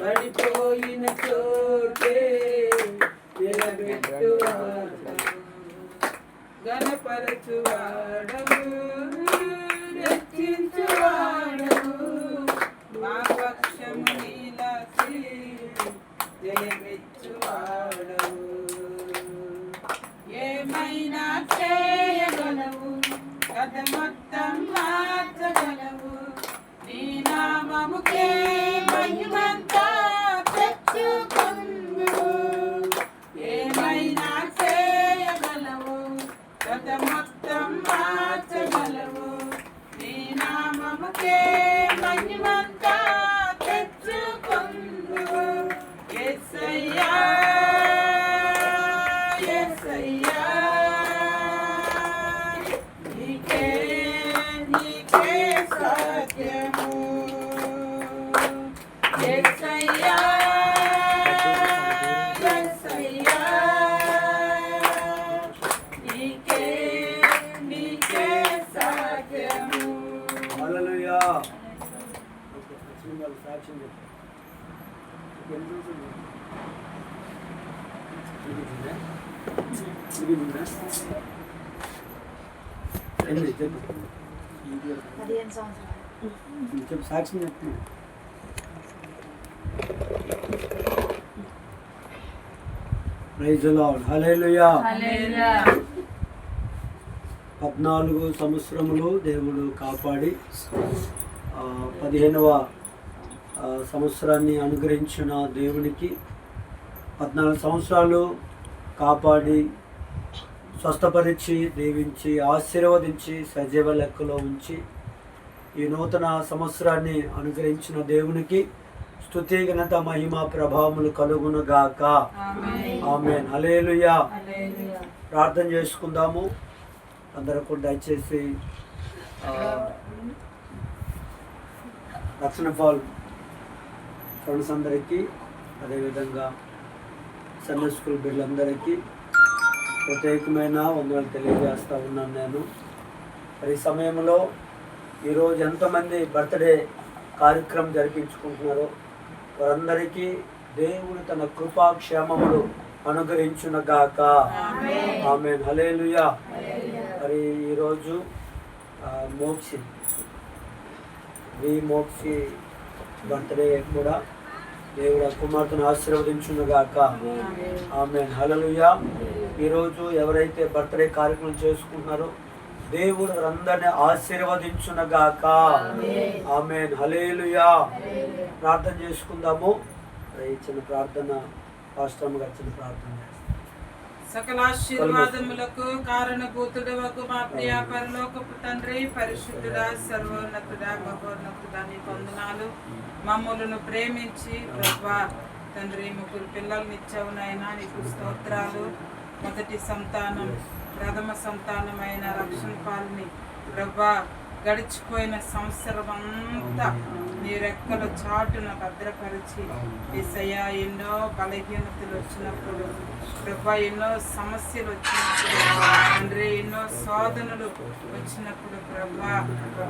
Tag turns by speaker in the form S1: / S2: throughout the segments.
S1: పడిపోయిన చోటే నిలబెట్టువాడవు గణపరచువాడవు రక్షించువాడవు మా పక్షము నీలసి జయమిచ్చువాడవు ఏమైనా చేయగలవు? కథ మొత్తం మార్చగలవు. నీ నామముకే మహిమంతా తెచ్చుకుందువు ఏమైనా చేయగలవు కథ మొత్తం మార్చగలవు నీ నామముకే
S2: ప్రైజ్ హల్లెలూయా పద్నాలుగు సంవత్సరములు దేవుడు కాపాడి ఆ, పదిహేనవ సంవత్సరాన్ని అనుగ్రహించిన దేవునికి పద్నాలుగు సంవత్సరాలు కాపాడి స్వస్థపరిచి దీవించి ఆశీర్వదించి సజీవ లెక్కలో ఉంచి ఈ నూతన సంవత్సరాన్ని అనుగ్రహించిన దేవునికి స్తుతి ఘనత మహిమ ప్రభావములు కలుగునుగాక. హల్లెలూయా.
S1: హల్లెలూయా.
S2: ప్రార్థన చేసుకుందాము. అందరూ దయచేసి రక్షణ ఫాల్ ఫ్రెండ్స్ అందరికీ అదేవిధంగా సండే స్కూల్ బిడ్డలందరికీ ప్రత్యేకమైన వందలు తెలియజేస్తూ ఉన్నాను నేను. ఈ సమయంలో ఈరోజు ఎంతమంది బర్త్డే కార్యక్రమం జరిపించుకుంటున్నారో వారందరికీ దేవుడు తన కృపాక్షేమములు అనుగ్రహించునగాక. ఆమె హలేలుయా మరి ఈరోజు మోక్షి. వి మోక్షి బర్త్డే కూడా దేవుడు ఆ కుమార్తెను ఆశీర్వదించునుగాక ఆమె హలలుయా ఈరోజు ఎవరైతే బర్త్డే కార్యక్రమం చేసుకుంటున్నారో దేవుడు వారందరినీ ఆశీర్వదించునగాక ఆమె హలేలుయా ప్రార్థన చేసుకుందాము. చిన్న ప్రార్థన పాస్టమ్ గారు చిన్న ప్రార్థన సకలాశీర్వాదములకు
S1: సకల ఆశీర్వాదములకు కారణభూతుడవకు మా ప్రియ పరలోకపు తండ్రి పరిశుద్ధుడా సర్వోన్నతుడా మహోన్నతుడా నీ వందనాలు. మమ్మలను ప్రేమించి ప్రభా తండ్రి ముగ్గురు పిల్లల్ని ఇచ్చావు నాయన నీకు స్తోత్రాలు. మొదటి సంతానం ప్రథమ సంతానమైన రక్షణ పాలని ప్రభా గడిచిపోయిన సంవత్సరం అంతా నీ రెక్కల చాటున భద్రపరిచి ఏసయ్య ఎన్నో బలహీనతలు వచ్చినప్పుడు ప్రభా ఎన్నో సమస్యలు వచ్చినప్పుడు తండ్రి ఎన్నో శోధనలు వచ్చినప్పుడు ప్రభా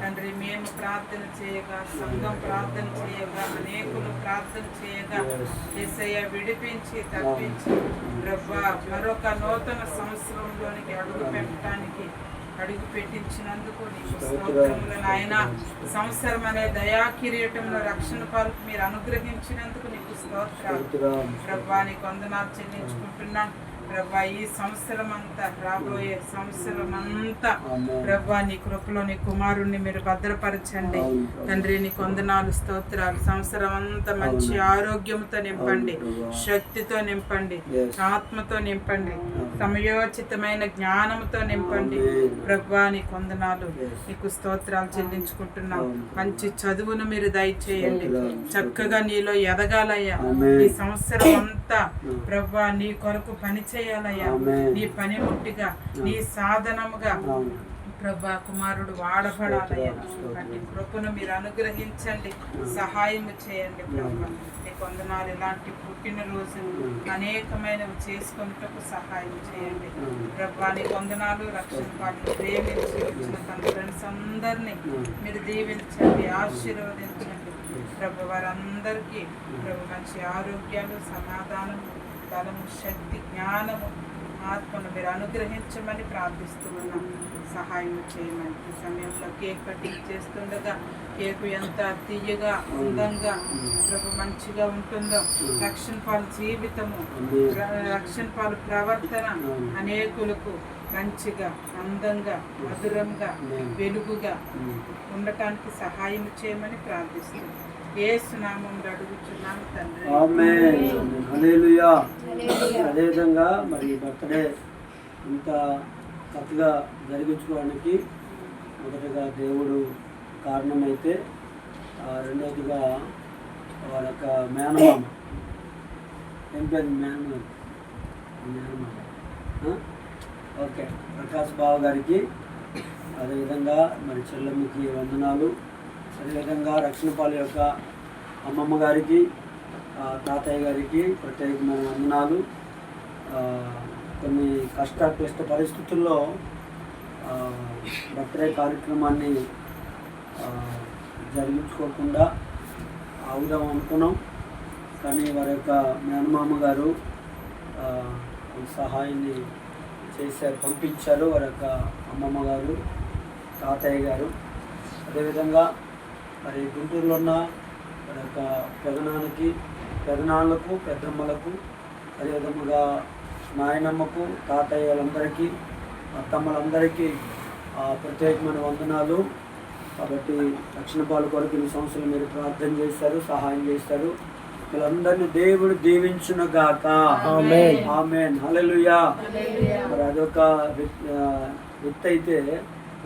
S1: తండ్రి మేము ప్రార్థన చేయగా సంఘం ప్రార్థన చేయగా అనేకులు ప్రార్థన చేయగా ఏసయ్య విడిపించి తప్పించి ప్రభా మరొక నూతన సంవత్సరంలోనికి అడుగు పెట్టడానికి అడుగు పెట్టించినందుకు నీకు స్తోత్రములు నాయన సంవత్సరం అనే దయా కిరీటంలో రక్షణ పాలకు మీరు అనుగ్రహించినందుకు నీకు స్తోత్రాలు
S2: స్తోత్రం.
S1: ప్రభా నీకు వందనాలు చెల్లించుకుంటున్నాం ప్రభా ఈ సంవత్సరం అంతా రాబోయే సంవత్సరం అంతా. ప్రభా నీ కృపలో నీ కుమారుణ్ణి మీరు భద్రపరచండి. తండ్రి నీకు వందనాలు స్తోత్రాలు సంవత్సరం అంతా మంచి. ఆరోగ్యంతో నింపండి. శక్తితో నింపండి. ఆత్మతో నింపండి సమయోచితమైన జ్ఞానంతో నింపండి. ప్రభా నీ కొందనాలు. నీకు స్తోత్రాలు చెల్లించుకుంటున్నాం. మంచి చదువును మీరు దయచేయండి. చక్కగా నీలో ఎదగాలయ్యా. ఈ సంవత్సరం అంతా. ప్రభా నీ కొరకు పని చేయాలయ్యా. నీ పనిముట్టిగా నీ సాధనముగా. ప్రభా కుమారుడు వాడబడాలయ్యా. వాటి కృపను మీరు అనుగ్రహించండి సహాయం చేయండి ప్రభా నీ కొందనాలు ఇలాంటి పుట్టినరోజు అనేకమైనవి చేసుకున్నటకు సహాయం చేయండి. ప్రభా నీ వందనాలు రక్షణ వాటిని ప్రేమించి వచ్చిన తన ఫ్రెండ్స్ అందరినీ మీరు దీవించండి ఆశీర్వదించండి. ప్రభు వారందరికీ ప్రభు మంచి ఆరోగ్యాలు సమాధానము బలము శక్తి జ్ఞానము ఆత్మను మీరు అనుగ్రహించమని ప్రార్థిస్తూ ఉన్నాం సహాయం చేయమని ఈ సమయంలో కేక్ కటింగ్ చేస్తుండగా కేకు ఎంత తీయగా అందంగా ప్రభు మంచిగా ఉంటుందో రక్షణ పాలు జీవితము రక్షణ పాలు ప్రవర్తన అనేకులకు మంచిగా అందంగా మధురంగా. వెలుగుగా. ఉండటానికి సహాయం చేయమని ప్రార్థిస్తున్నాం
S2: అదేవిధంగా మరి బర్త్డే ఇంత చక్కగా జరిగించుకోవడానికి మొదటగా దేవుడు కారణమైతే రెండవదిగా వాళ్ళ యొక్క మేనమామ. ఏం పేరు మేనమామ? మేనమామ? ఓకే. ప్రకాష్ బాబు గారికి అదేవిధంగా మరి చెల్లెమ్మకి వందనాలు. అదేవిధంగా రక్షణపాల యొక్క అమ్మమ్మ గారికి తాతయ్య గారికి ప్రత్యేకమైన వందనాలు. కొన్ని కష్ట క్లిష్ట పరిస్థితుల్లో బర్త్డే కార్యక్రమాన్ని జరిగించుకోకుండా ఆగుదాం అనుకున్నాం. కానీ వారి యొక్క మేనమామ గారు సహాయాన్ని చేశారు పంపించారు. వారి యొక్క అమ్మమ్మ గారు తాతయ్య గారు. అదేవిధంగా మరి గుంటూరులో ఉన్న వారి యొక్క పెదనాన్నకి పెదనాన్నలకు పెద్దమ్మలకు అదేవిధంగా నాయనమ్మకు తాతయ్యలందరికీ అత్తమ్మలందరికీ ఆ, ప్రత్యేకమైన వందనాలు. కాబట్టి రక్షణ పాలు కొరకు ఈ సంవత్సరం మీరు ప్రార్థన చేశారు సహాయం చేశారు. వీళ్ళందరినీ దేవుడు దీవించును గాక.
S3: ఆమేన్.
S2: ఆమేన్. హల్లెలూయా. మరి అదొక ఎత్తు అయితే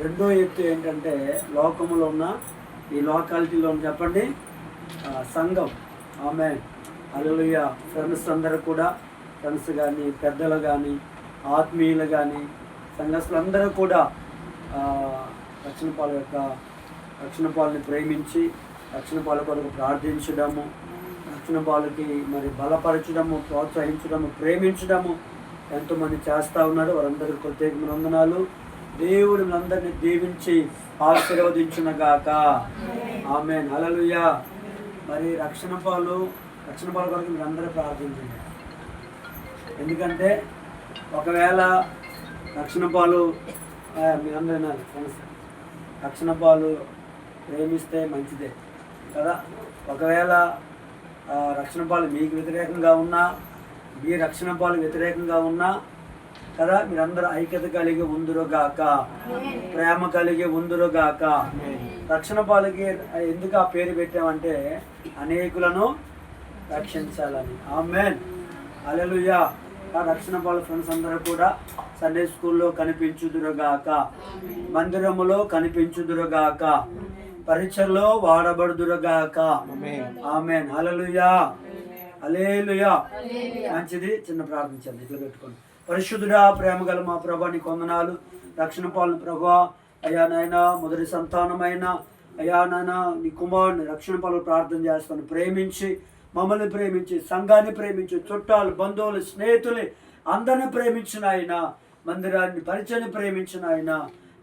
S2: రెండో ఎత్తు ఏంటంటే లోకములో ఉన్న ఈ లోకాలిటీలో చెప్పండి. సంఘం. ఆమె అలలుయ ఫ్రెండ్స్ అందరూ కూడా ఫ్రెండ్స్ కానీ పెద్దలు కానీ ఆత్మీయులు కానీ సంఘస్థులందరూ కూడా ఆ, రక్షణ పాల యొక్క రక్షణ పాలని ప్రేమించి రక్షణ పాల కొరకు ప్రార్థించడము రక్షణ పాలకి మరి బలపరచడము ప్రోత్సహించడము ప్రేమించడము ఎంతోమంది చేస్తూ ఉన్నారు. వారందరికీ ప్రత్యేక వందనాలు. దేవుడు అందరినీ దీవించి ఆశీర్వదించునగాక. ఆమె నలలుయ మరి రక్షణ పాలు రక్షణ పాలు కొరకు మీరు అందరూ ప్రార్థించండి. ఎందుకంటే ఒకవేళ రక్షణ పాలు మీరందరూ వినాలి. రక్షణ పాలు ప్రేమిస్తే మంచిదే. కదా? ఒకవేళ రక్షణ పాలు మీకు వ్యతిరేకంగా ఉన్నా మీ రక్షణ పాలు వ్యతిరేకంగా ఉన్నా కదా? మీరందరూ ఐక్యత కలిగి ఉందురుగాక ప్రేమ కలిగి ఉందురుగాక రక్షణ పాలకి ఎందుకు ఆ పేరు పెట్టామంటే అనేకులను రక్షించాలని. ఆమెన్ అలెలుయా ఆ రక్షణ పాల ఫ్రెండ్స్ అందరూ కూడా సండే స్కూల్లో కనిపించుదురుగాక మందిరములో కనిపించుదురుగాక పరీక్షల్లో వాడబడుదురుగాక ఆమెన్ హల్లెలూయా హల్లెలూయా మంచిది చిన్న ప్రార్థించండి ఇట్లా పెట్టుకోండి. పరిశుద్ధుడా ప్రేమ గల మా ప్రభా కొందనాలు రక్షణ పాలన ప్రభా అయ్యా నాయన మొదటి సంతానమైన అయ్యా నాయన నీ కుమారుని రక్షణ పాలన ప్రార్థన చేస్తాను. ప్రేమించి మమ్మల్ని ప్రేమించి సంఘాన్ని ప్రేమించి చుట్టాలు బంధువులు స్నేహితులు అందరిని ప్రేమించిన ఆయన మందిరాన్ని పరిచయాన్ని ప్రేమించిన ఆయన.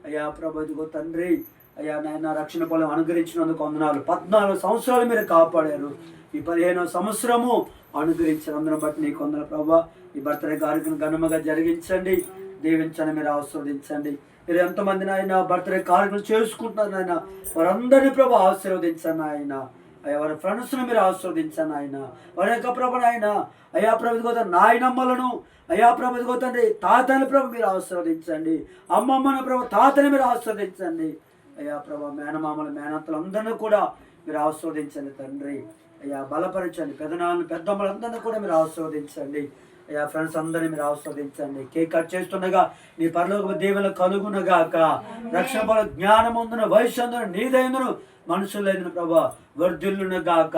S2: అయ్యా ప్రభు తండ్రి అయ్యా నాయన రక్షణ పొలం అనుగ్రహించినందుకు వందనాలు. పద్నాలుగు సంవత్సరాలు మీరు కాపాడారు. ఈ పదిహేనవ సంవత్సరము అనుగ్రహించినందును బట్టి నీకు వందన ప్రభా. ఈ బర్త్డే కార్యక్రమం ఘనముగా జరిగించండి. దీవించండి మీరు ఆశీర్వదించండి. మీరు ఎంతమంది నాయన బర్త్డే కార్యక్రమం చేసుకుంటున్నారు నాయన వారందరినీ ప్రభు ఆశీర్వదించండి ఆయన అయ్యా వారి ఫ్రెండ్స్ను మీరు ఆశీర్వదించండి ఆయన వారి యొక్క ప్రభు నాయన అయ్యా ప్రభు గోత నాయనమ్మలను అయ్యా ప్రభు గోతండి తాతని ప్రభు మీరు ఆశీర్వదించండి. అమ్మమ్మను ప్రభు తాతని మీరు ఆశీర్వదించండి. అయ్యా ప్రభా మేనమామల మేనత్తలు కూడా మీరు ఆస్వాదించండి తండ్రి. అయ్యా బలపరచండి. పెదనాలను పెద్దమ్మలందరినీ కూడా మీరు ఆస్వాదించండి అయ్యా ఫ్రెండ్స్ అందరినీ మీరు ఆస్వాదించండి కేక్ కట్ చేస్తుండగా నీ పరలోక దీవెనలు కలుగునగాక రక్షణ బల జ్ఞానముందున వయసు నీదైందును మనుషులైన ప్రభా వర్ధిల్లునగాక.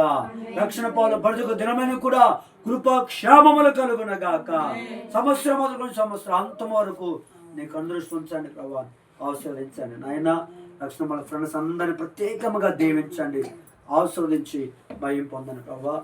S2: రక్షణ పాలు బ్రతుకు దినమైన కూడా కృపా క్షేమములు కలుగునగాక. సంవత్సరం మొదలుకొని సంవత్సరం అంతం వరకు నీకు అందరూ ఉంచండి ప్రభా ఆశీర్వదించండి. నాయన రక్షణ మన ఫ్రెండ్స్ అందరిని ప్రత్యేకంగా దీవించండి. ఆస్వాదించి భయం పొందని ప్రభా.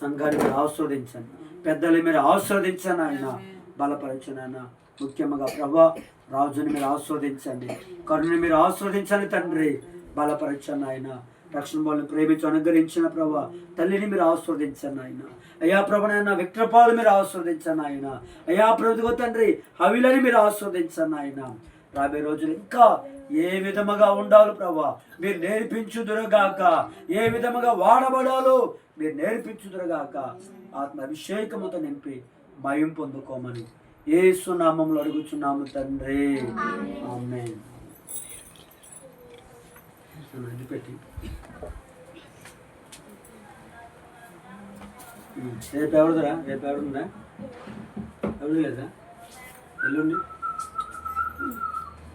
S2: సంఘాన్ని మీరు ఆస్వాదించండి. పెద్దలు మీరు ఆస్వాదించండి ఆయన. బలపరచను ఆయన. ముఖ్యంగా ప్రభా రాజుని మీరు ఆస్వాదించండి. కరుణని మీరు ఆస్వాదించండి తండ్రి. బలపరచను ఆయన. రక్షణ వాళ్ళని ప్రేమించి అనుగ్రహించిన ప్రభా తల్లిని మీరు ఆస్వాదించండి ఆయన. అయ్యా ప్రభునైనా విక్రపాలు మీరు ఆస్వాదించండి ఆయన. అయ్యా ప్రభుత్వ తండ్రి హవిలని మీరు ఆస్వాదించండి ఆయన. రాబోయే రోజులు ఇంకా ఏ విధముగా ఉండాలో ప్రభా? మీరు నేర్పించుదురుగాక. ఏ విధముగా వాడబడాలో మీరు నేర్పించుదురుగాక. ఆత్మ అభిషేకముతో నింపి భయం పొందుకోమని ఏ సునామంలో అడుగుచున్నాము తండ్రి. పెట్టి రేపు ఎవరిదిరా? రేపు ఎవరుందా ఎవరు లేదా ఎల్లుండి?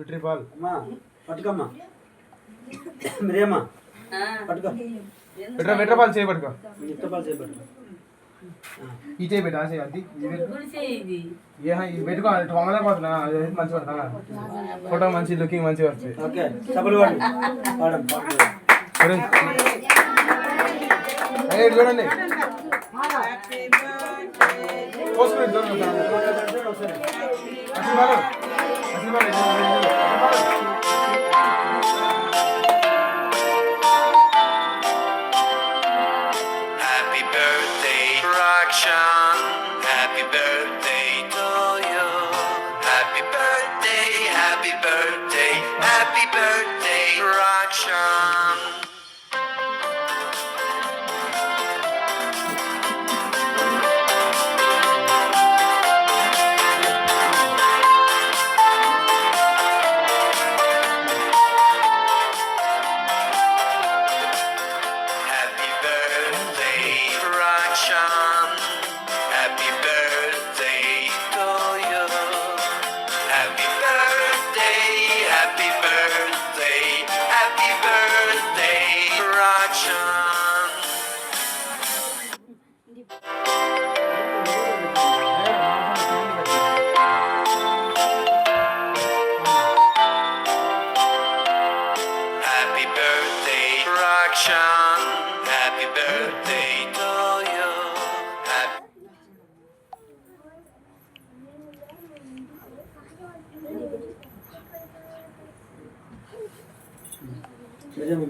S4: విట్రీ పాల్
S2: అమ్మా పట్టుకమ్మా. మీరేమ్మా పట్టుకో.
S4: విట్రా విట్రా పాల్ చేయబడుకో
S2: ఇష్టపాలు చేపట్టుకో
S4: ఈ చేయి పెట్టు ఆ చేయి అది. ఏ హా, ఇది. పెట్టుకో అది వంగలే పోతున్నా అది మంచిగా ఫోటో మంచి లుకింగ్ మంచిగా వస్తుంది.
S2: ఓకే చప్పలు వాడు
S4: చూడండి. పోసుకుని ఇటు చూడండి.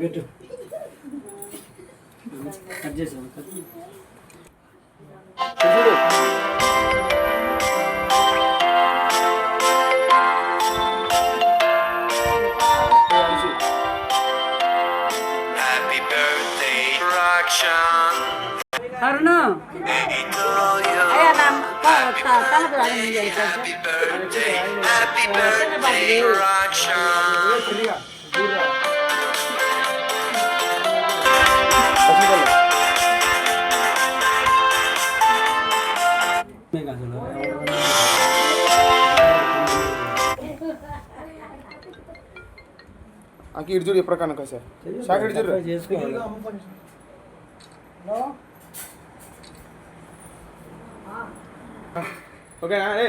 S2: పెట్టు కట్ చేసాము cut చేయి.
S4: చూడు
S5: Happy birthday, Rakshan.
S6: అరుణు
S5: To you.
S6: అయ్యా నా
S2: ఏం కాదు అసలు.
S4: అకి ఇటు చూడు ఎప్పుడు కనుక సార్ షాక్ ఇటు చూడు
S2: చేసుకోవాలి
S4: ఓకేనా ఏ